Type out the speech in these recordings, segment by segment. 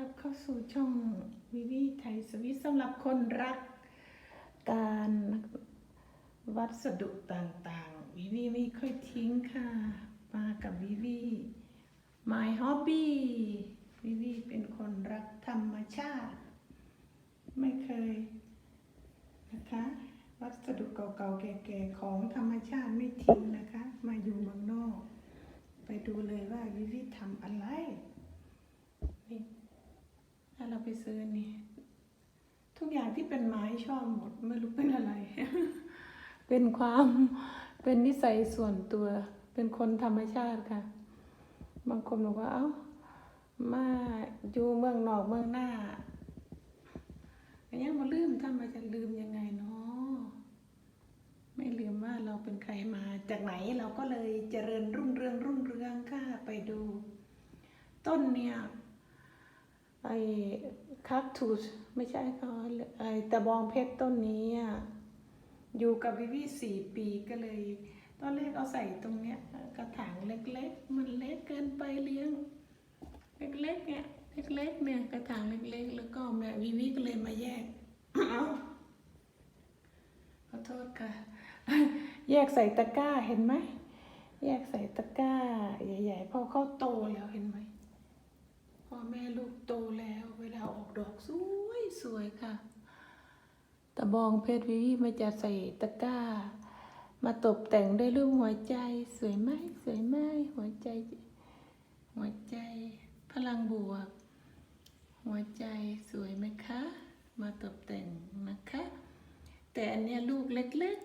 รับเข้าสู่ช่องวิวีไทยสวิตสำหรับคนรัก การวัสดุต่างๆ วิวีไม่ค่อยทิ้งค่ะ มากับวิวี My Hobby วิวีเป็นคนรักธรรมชาติ ไม่เคยนะคะ วัสดุเก่าๆ แก่ๆ ของธรรมชาติไม่ทิ้งนะคะ มาอยู่เมืองนอก ไปดูเลยว่าวิวีทำอะไรนี่ถ้า เราไปซื้อนี่ ทุกอย่างที่เป็นไม้ชอบหมด ไม่รู้เป็นอะไร เป็นความเป็นนิสัยส่วนตัว เป็นคนธรรมชาติค่ะ บางคนบอกว่า เอ้า มาอยู่เมืองนอกเมืองหน้าอันยังมาลืมถ้ามาจะลืมยังไงเนาะไม่ลืมว่าเราเป็นใครมาจากไหนเราก็เลยเจริญรุ่งเรืองรุ่งเรืองค่ะไปดู ต้นเนี่ย ไอ้คัคทูสไม่ใช่เขาไอ้ตะบองเพชรต้นนี้อะอยู่กับวิวีสี่ปีก็เลย ตอนแรกเอาใส่ตรงเนี้ยกระถางเล็กๆ มันเล็กเกินไปเลี้ยง เล็กๆเนี่ยเล็กๆเนี่ยกระถางเล็กๆ แล้วก็แม่วิวีก็เลยมาแยกเอาขอโทษค่ะ แยกใส่ตะกร้าเห็นไหมแยกใส่ตะกร้า ใหญ่ๆพอเขาโตแล้วเห็นไหม แม่ลูกโตแล้วเวลาออกดอกสวยสวยค่ะ ตะบองเพชรวิวีมาจะใส่ตะกร้า มาตกแต่งด้วยรูปหัวใจสวยไหมสวยไหมหัวใจ หัวใจพลังบวก หัวใจสวยไหมคะ มาตกแต่งนะคะ แต่อันเนี้ยลูกเล็ก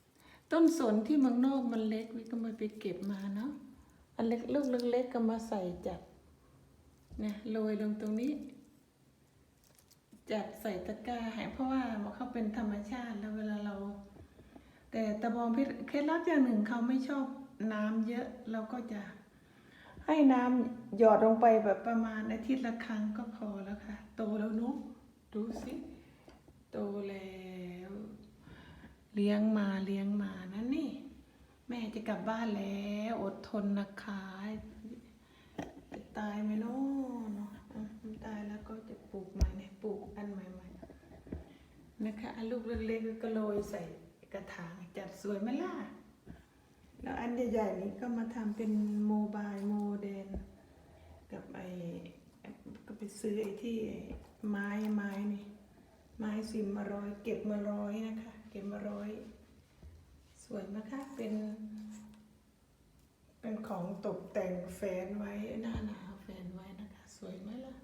ๆ ต้นสนที่เมืองนอกมันเล็กวิก็มาไปเก็บมาเนาะอันเล็กลูกเล็กๆก็มาใส่จัดเนี่ยโรยลงตรงนี้ จัดใส่ตะกร้าให้เพราะว่ามันเขาเป็นธรรมชาติแล้วเวลาเรา แต่ตะบองเพชรเคล็ดลับอย่างหนึ่งเขาไม่ชอบน้ำเยอะเราก็จะให้น้ำหยอดลงไปแบบประมาณอาทิตย์ละครั้งก็พอแล้วค่ะ โตแล้วนุ๊กดูสิโตแล้วเลี้ยงมาเลี้ยงมานะนี่ แม่จะกลับบ้านแล้วอดทนนะคะ ตายไหมเนาะเนาะอะมันตายแล้วก็จะปลูกใหม่เนี่ยปลูกอันใหม่ๆนะคะลูกเล็กๆก็โรยใส่กระถางจัดสวยไหมล่ะแล้วอันใหญ่ๆนี้ก็มาทำเป็นโมบายโมเดลกับไอ้ก็ไปซื้อไอ้ที่ไม้ไม้นี่ไม้ซิมมาร้อย เก็บมาร้อยนะคะ เก็บมาร้อย สวยไหมคะเป็น เป็นของตกแต่งแฟนไว้หน้าหนาวแฟนไว้นะคะ สวยไหมล่ะ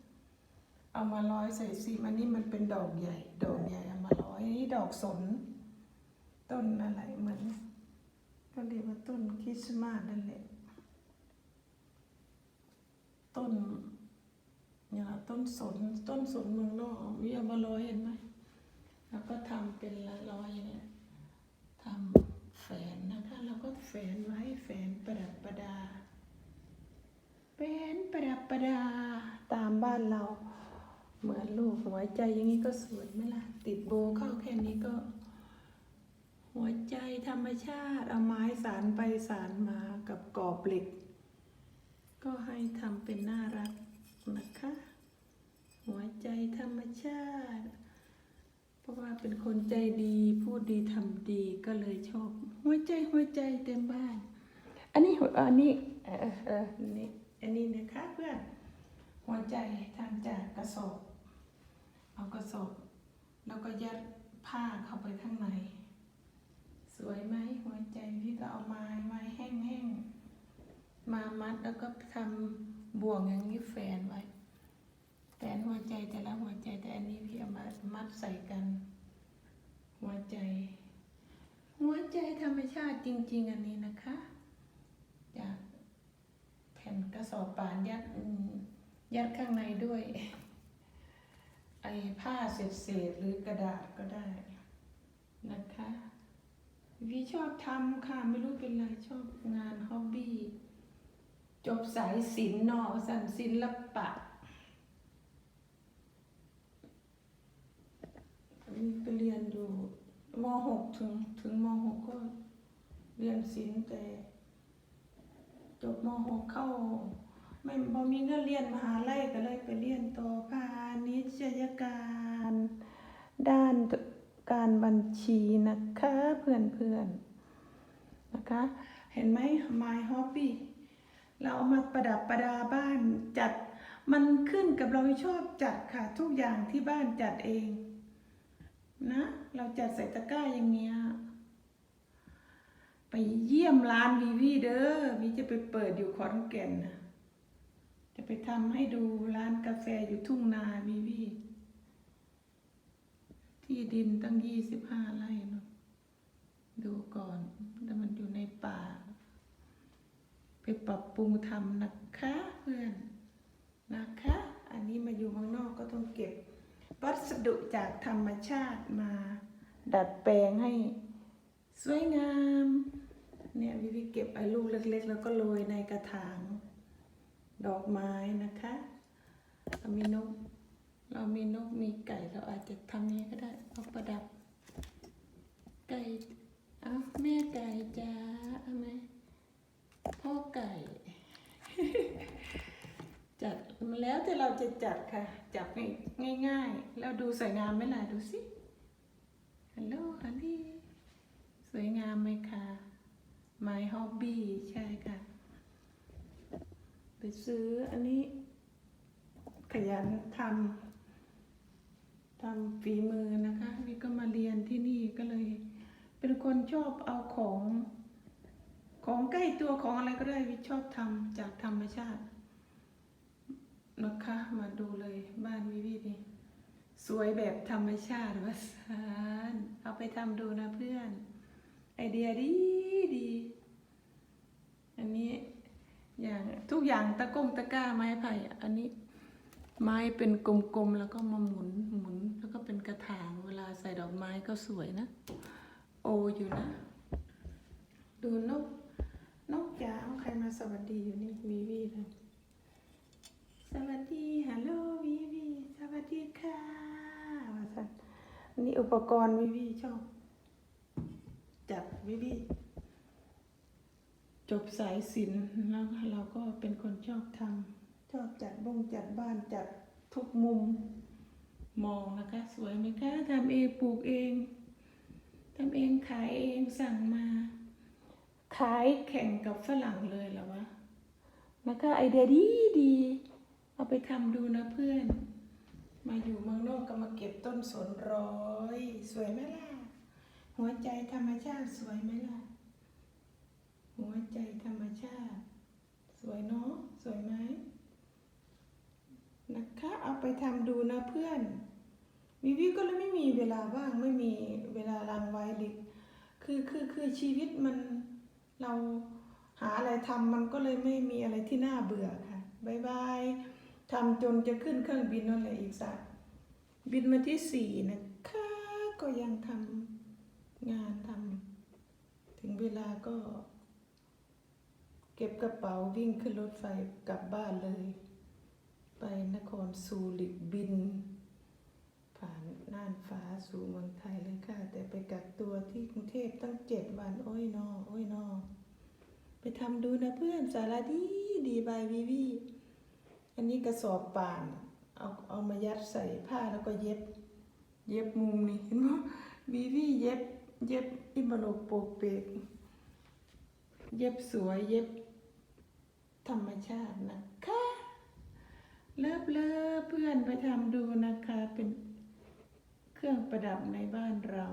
เอามาร้อยใส่ซิมอันนี้มันเป็นดอกใหญ่ ดอกใหญ่เอามาร้อยอันนี้ดอกสน ต้นอะไรเหมือนก็เรียกว่าต้นคริสต์มาสนั่นแหละต้นเนี่ยต้นสนต้นสนเมืองนอกวิเอามาร้อยเห็นไหมแล้วก็ทำเป็นละร้อยเนี่ยทำแฝนนะคะ แฝนไว้แฝนประดับประดาแฝนประดับประดาตามบ้านเราเหมือนลูกหัวใจอย่างนี้ก็สวยไหมล่ะ ติดโบเข้าแค่นี้ก็ หัวใจธรรมชาติเอาไม้สารไปสารมากับกรอบเหล็ก ก็ให้ทำเป็นน่ารักนะคะ หัวใจธรรมชาติ ราะว่าเป็นคนใจดีพูดดีทำดีก็เลยชอบ หัวใจหัวใจเต็มบ้าน อันนี้อันนี้เออเออนนี้อันนี้นะคะเพื่อนหัวใจทำจากกระสอบเอากระสอบแล้วก็ยัดผ้าเข้าไปข้างใน สวยไหมหัวใจพี่ก็เอาไม้ไม้แห้งๆมามัดแล้วก็ทำบ่วงอย่างนี้แฝนไว้ แต่อันหัวใจแต่ละหัวใจแต่อันนี้พี่เอามามัดใส่กัน หัวใจ หัวใจธรรมชาติ จริง ๆ อันนี้นะคะ จากแผ่นกระสอบป่านยัดยัดข้างในด้วยไอ้ผ้าเศษๆหรือกระดาษก็ได้นะคะวิชอบทำค่ะ ไม่รู้เป็นไรชอบงานฮ็อบบี้ จบสายศิลป์นอสันศิลปะมีไปเรียนอยู่ม .6 ถึงถึงม .6 ก็ เรียนศิลป์แต่จบม .6 เข้า ไม่บ่มีเงินเรียนมหาลัยก็เลยไปเรียนต่อพาณิชยการ ด้านการบัญชีนะคะเพื่อนๆนะคะ เห็นไหม My Hobby เราเอามาประดับประดาบ้านจัดมันขึ้นกับเราชอบจัดค่ะ ทุกอย่างที่บ้านจัดเอง นะ เราจัดใส่ตะกร้าอย่างเงี้ย เยี่ยมร้านวีวีเด้อวีจะไปเปิดอยู่ขอนแก่นนะจะไปทำให้ดูร้านกาแฟอยู่ทุ่งนาวีวีที่ดินตั้งยี่สิบห้าไร่เนาะดูก่อนแต่มันอยู่ในป่า ไปปรับปรุงทำนะคะเพื่อนนะคะ อันนี้มาอยู่เมืองนอกก็ต้องเก็บวัสดุจากธรรมชาติมา ดัดแปลงให้สวยงาม เนี่ยวิวิเก็บไอ้ลูกเล็ก ๆ แล้วก็โรยในกระถาง ดอกไม้นะคะเรามีนก เรามีนกมีไก่เราอาจจะทำนี้ก็ได้เอาประดับ ไก่เอาแม่ไก่จ้าเอาไหมพ่อไก่ จัดมันแล้วแต่เราจะจัดค่ะ จับง่ายๆ แล้วดูสวยงามไหมล่ะดูสิฮัลโหลฮันนี่สวยงามไหมคะ My Hobby ใช่ค่ะ ไปซื้ออันนี้ ขยันทำทำฝีมือนะคะ นี่ก็มาเรียนที่นี่ก็เลย เป็นคนชอบเอาของ ของใกล้ตัวของอะไรก็ได้วิชอบทำจากธรรมชาตินะคะมาดูเลยบ้านวิวีนี่สวยแบบธรรมชาติวะสานเอาไปทำดูนะเพื่อน ไอเดียดีดี อันนี้อย่างทุกอย่างตะกงตะกร้าไม้ไผ่อะอันนี้ไม้เป็นกลมๆแล้วก็มาหมุนหมุนแล้วก็เป็นกระถางเวลาใส่ดอกไม้ก็สวยนะ โออยู่นะ ดูนกนกจ๋าเอาใครมาสวัสดีอยู่นี่วีวีเลยสวัสดีฮัลโหลวีวีสวัสดีค่ะว่าซั่นอันนี้อุปกรณ์วีวีชอบ จัดวีวีจบสายศิลป์แล้วเราก็เป็นคนชอบทำชอบจัดบ้งจัดบ้านจัดทุกมุมมองนะคะ สวยไหมคะทำเองปลูกเองทำเองขายเองสั่งมา ขายแข่งกับฝรั่งเลยเหรอวะนะคะไอเดียดีดีเอาไปทำดูนะเพื่อน มาอยู่เมืองนอกก็มาเก็บต้นสนร้อย สวยไหมล่ะ หัวใจธรรมชาติสวยไหมล่ะ หัวใจธรรมชาติ สวยเนาะสวยไหมนะคะเอาไปทำดูนะเพื่อนวิวิก็เลยไม่มีเวลาว่างไม่มีเวลารังไว้ลิกคือคือคือชีวิตมันเราหาอะไรทำมันก็เลยไม่มีอะไรที่น่าเบื่อค่ะบายบายทำจนจะขึ้นเครื่องบินนั่นแหละอีกสักบินมาที่สี่นะคะก็ยังทำ งานทำถึงเวลาก็ เก็บกระเป๋าวิ่งขึ้นรถไฟกลับบ้านเลย ไปนครซูริบิน ผ่านน่านฟ้าสู่เมืองไทยเลยค่ะ แต่ไปกักตัวที่กรุงเทพตั้งเจ็ดวัน โอ้ยนอโอ้ยนอไปทำดูนะเพื่อนสารดีดีบายวีวีอันนี้กระสอบป่านเอาเอามายัดใส่ผ้าแล้วก็เย็บ เย็บมุมนี่เห็นไหมวีวีเย็บ เย็บอิมโนโปกเปก เย็บสวยเย็บธรรมชาตินะคะ เลิฟเลิฟเพื่อนไปทำดูนะคะ เป็นเครื่องประดับในบ้านเรา